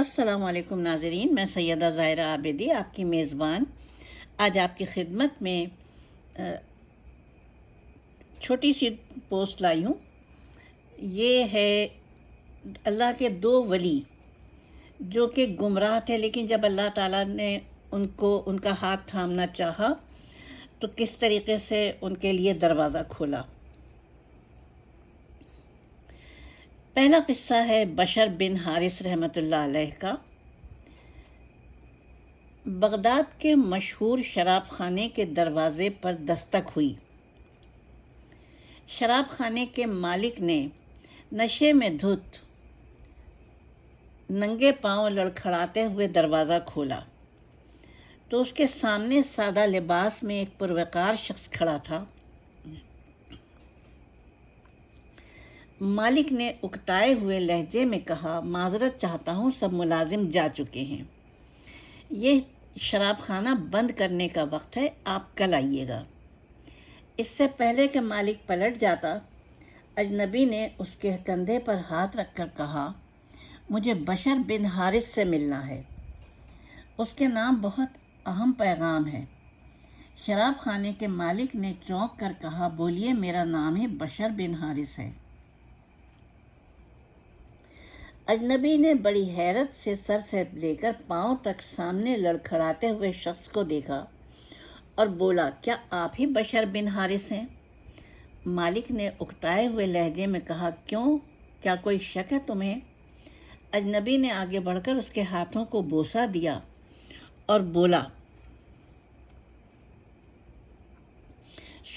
السلام علیکم ناظرین، میں سیدہ ظاہرہ عابدی، آپ کی میزبان۔ آج آپ کی خدمت میں چھوٹی سی پوسٹ لائی ہوں۔ یہ ہے اللہ کے دو ولی، جو کہ گمراہ تھے، لیکن جب اللہ تعالیٰ نے ان کو، ان کا ہاتھ تھامنا چاہا، تو کس طریقے سے ان کے لیے دروازہ کھولا؟ پہلا قصہ ہے بشر بن حارث رحمۃ اللہ علیہ کا۔ بغداد کے مشہور شراب خانے کے دروازے پر دستک ہوئی۔ شراب خانے کے مالک نے نشے میں دھت، ننگے پاؤں لڑکھڑاتے ہوئے دروازہ کھولا۔ تو اس کے سامنے سادہ لباس میں ایک پروقار شخص کھڑا تھا۔ مالک نے اکتائے ہوئے لہجے میں کہا، معذرت چاہتا ہوں سب ملازم جا چکے ہیں۔ یہ شراب خانہ بند کرنے کا وقت ہے، آپ کل آئیے گا۔ اس سے پہلے کہ مالک پلٹ جاتا، اجنبی نے اس کے کندھے پر ہاتھ رکھ کر کہا، مجھے بشر بن حارث سے ملنا ہے۔ اس کے نام بہت اہم پیغام ہے شراب خانے کے مالک نے چونک کر کہا، بولیے، میرا نام ہی بشر بن حارث ہے۔ اجنبی نے بڑی حیرت سے سر سے لے کر پاؤں تک سامنے لڑکھڑاتے ہوئے شخص کو دیکھا اور بولا، کیا آپ ہی بشر بن حارث ہیں? مالک نے اکتائے ہوئے لہجے میں کہا، کیوں؟ کیا کوئی شک ہے تمہیں؟ اجنبی نے آگے بڑھ کر اس کے ہاتھوں کو بوسا دیا اور بولا،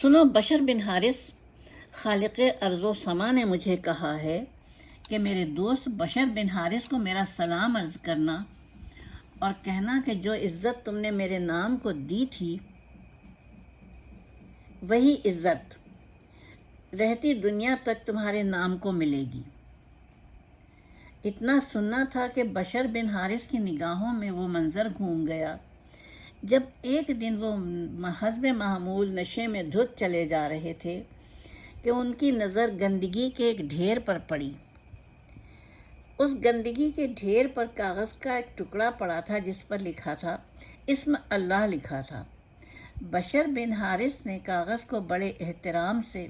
سنو بشر بن حارث، خالق ارض و سما نے مجھے کہا ہے کہ میرے دوست بشر بن حارث کو میرا سلام عرض کرنا اور کہنا کہ جو عزت تم نے میرے نام کو دی تھی، وہی عزت رہتی دنیا تک تمہارے نام کو ملے گی۔ اتنا سننا تھا کہ بشر بن حارث کی نگاہوں میں وہ منظر گھوم گیا۔ جب ایک دن وہ حزب معمول نشے میں دھت چلے جا رہے تھے کہ ان کی نظر گندگی کے ایک ڈھیر پر پڑی۔ اس گندگی کے ڈھیر پر کاغذ کا ایک ٹکڑا پڑا تھا جس پر لکھا تھا، اسم اللہ لکھا تھا۔ بشر بن حارث نے کاغذ کو بڑے احترام سے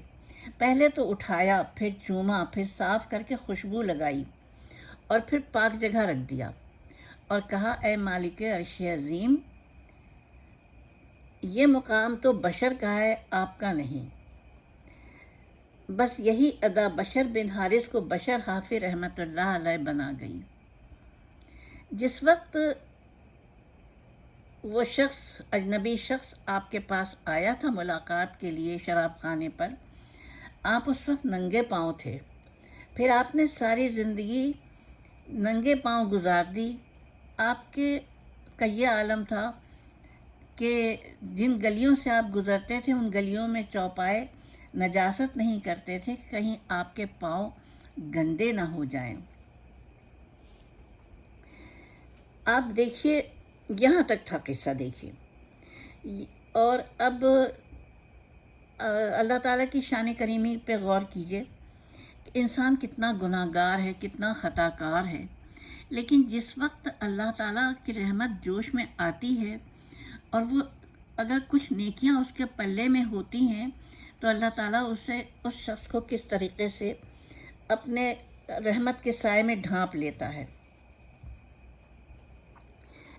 پہلے تو اٹھایا، پھر چوما، پھر صاف کر کے خوشبو لگائی اور پھر پاک جگہ رکھ دیا اور کہا، اے مالک عرش عظیم، یہ مقام تو بشر کا ہے، آپ کا نہیں۔ بس یہی ادا بشر بن حارث کو بشر حافظ رحمۃ اللہ علیہ بنا گئی۔ جس وقت وہ شخص، اجنبی شخص آپ کے پاس آیا تھا ملاقات کے لیے شراب خانے پر، آپ اس وقت ننگے پاؤں تھے۔ پھر آپ نے ساری زندگی ننگے پاؤں گزار دی۔ آپ کے کا یہ عالم تھا کہ جن گلیوں سے آپ گزرتے تھے، ان گلیوں میں چوپائے نجاست نہیں کرتے تھے کہیں آپ کے پاؤں گندے نہ ہو جائیں۔ آپ دیکھیے، یہاں تک تھا قصہ دیکھیے۔ اور اب اللہ تعالیٰ کی شان کریمی پہ غور کیجیے کہ انسان کتنا گناہ گار ہے، کتنا خطا کار ہے۔ لیکن جس وقت اللہ تعالیٰ کی رحمت جوش میں آتی ہے اور وہ اگر کچھ نیکیاں اس کے پلے میں ہوتی ہیں تو اللہ تعالیٰ اسے اس شخص کو کس طریقے سے اپنے رحمت کے سائے میں ڈھانپ لیتا ہے۔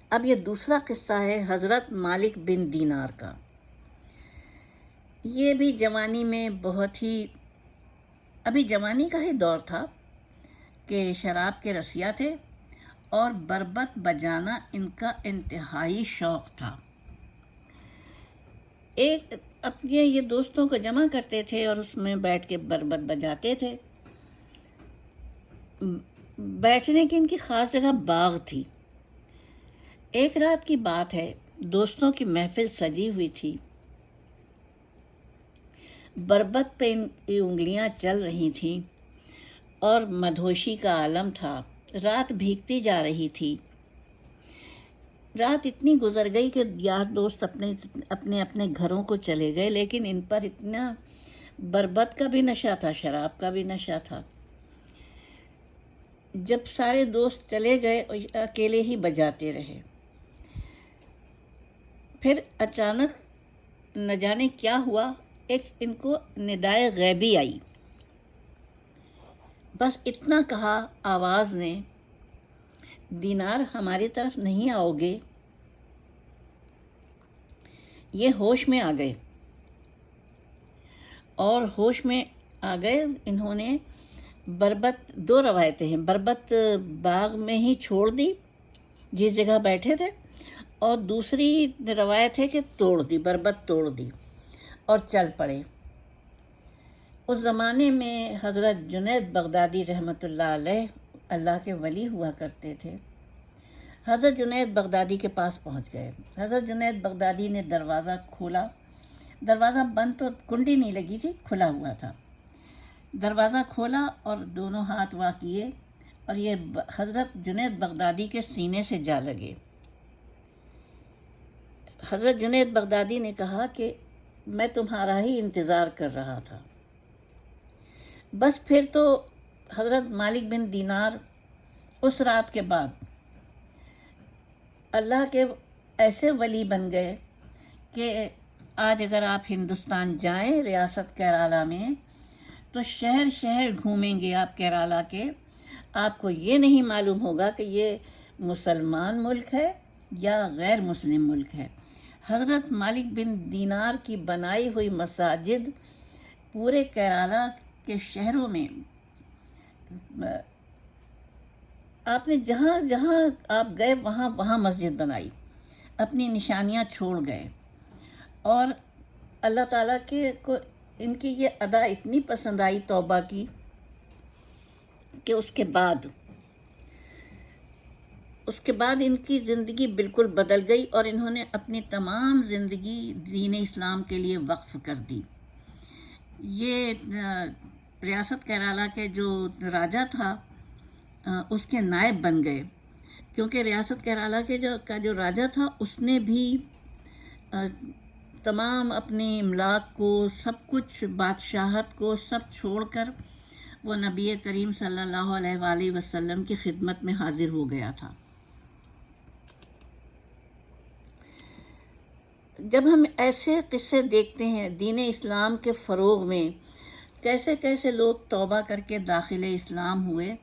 اب یہ دوسرا قصہ ہے حضرت مالک بن دینار کا۔ یہ بھی جوانی میں بہت ہی، ابھی جوانی کا ہی دور تھا کہ شراب کے رسیا تھے اور بربت بجانا ان کا انتہائی شوق تھا۔ ایک اپنے یہ دوستوں کو جمع کرتے تھے اور اس میں بیٹھ کے بربت بجاتے تھے۔ بیٹھنے کی ان کی خاص جگہ باغ تھی۔ ایک رات کی بات ہے، دوستوں کی محفل سجی ہوئی تھی۔ بربت پہ ان کی انگلیاں چل رہی تھیں اور مدھوشی کا عالم تھا۔ رات بھیگتی جا رہی تھی۔ رات اتنی گزر گئی کہ یار دوست اپنے اپنے اپنے گھروں کو چلے گئے، لیکن ان پر اتنا بربت کا بھی نشہ تھا، شراب کا بھی نشہ تھا۔ جب سارے دوست چلے گئے اور اکیلے ہی بجاتے رہے۔ پھر اچانک نہ جانے کیا ہوا، ایک ان کو ندائے غیبی آئی۔ بس اتنا کہا آواز نے دینار ہماری طرف نہیں آؤ گے۔ یہ ہوش میں آ گئے۔ اور ہوش میں آ گئے۔ انہوں نے بربت دو روایتیں ہیں۔ بربت باغ میں ہی چھوڑ دی، جس جگہ بیٹھے تھے، اور دوسری روایت ہے کہ توڑ دی، بربت توڑ دی، اور چل پڑے۔ اس زمانے میں حضرت جنید بغدادی رحمۃ اللہ علیہ اللہ کے ولی ہوا کرتے تھے۔ حضرت جنید بغدادی کے پاس پہنچ گئے۔ حضرت جنید بغدادی نے دروازہ کھولا۔ دروازہ بند تو کنڈی نہیں لگی تھی، کھلا ہوا تھا۔ دروازہ کھولا اور دونوں ہاتھ وا کیے اور یہ حضرت جنید بغدادی کے سینے سے جا لگے۔ حضرت جنید بغدادی نے کہا کہ میں تمہارا ہی انتظار کر رہا تھا۔ بس پھر تو حضرت مالک بن دینار اس رات کے بعد اللہ کے ایسے ولی بن گئے کہ آج اگر آپ ہندوستان جائیں ریاست کیرالہ میں، تو شہر شہر گھومیں گے آپ کیرالہ کے۔ آپ کو یہ نہیں معلوم ہوگا کہ یہ مسلمان ملک ہے یا غیر مسلم ملک ہے۔ حضرت مالک بن دینار کی بنائی ہوئی مساجد پورے کیرالہ کے شہروں میں آپ نے جہاں جہاں آپ گئے، وہاں وہاں مسجد بنائی۔ اپنی نشانیاں چھوڑ گئے۔ اور اللہ تعالیٰ کے کو ان کی یہ ادا اتنی پسند آئی توبہ کی کہ اس کے بعد اس کے بعد ان کی زندگی بالکل بدل گئی اور انہوں نے اپنی تمام زندگی دین اسلام کے لیے وقف کر دی۔ یہ ریاست کیرالہ کے جو راجہ تھا اس کے نائب بن گئے۔ کیونکہ ریاست کیرالہ کے جو، کا جو راجہ تھا، اس نے بھی تمام اپنے املاک کو، سب کچھ، بادشاہت کو سب چھوڑ کر وہ نبی کریم صلی اللہ علیہ وآلہ وسلم کی خدمت میں حاضر ہو گیا تھا۔ جب ہم ایسے قصے دیکھتے ہیں دین اسلام کے فروغ میں کیسے کیسے لوگ توبہ کر کے داخل اسلام ہوئے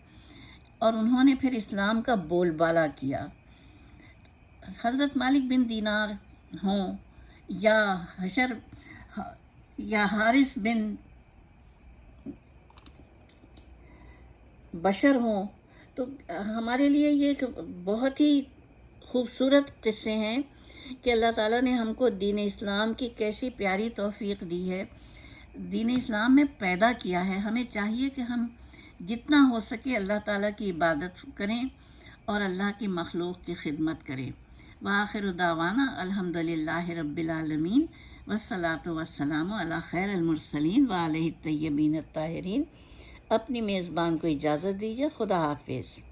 اور انہوں نے پھر اسلام کا بول بالا کیا۔ حضرت مالک بن دینار ہوں یا حشر یا حارث بن بشر ہوں، تو ہمارے لیے یہ ایک بہت ہی خوبصورت قصے ہیں کہ اللہ تعالیٰ نے ہم کو دین اسلام کی کیسی پیاری توفیق دی ہے۔ دین اسلام میں پیدا کیا ہے، ہمیں چاہیے کہ ہم جتنا ہو سکے اللہ تعالیٰ کی عبادت کریں اور اللہ کی مخلوق کی خدمت کریں۔ وآخر دعوانا الحمد للہ رب العالمین وسلاۃ وسلام علی خیر المرسلین و علیہ طیبین الطاہرین۔ اپنی میزبان کو اجازت دیجیے، خدا حافظ۔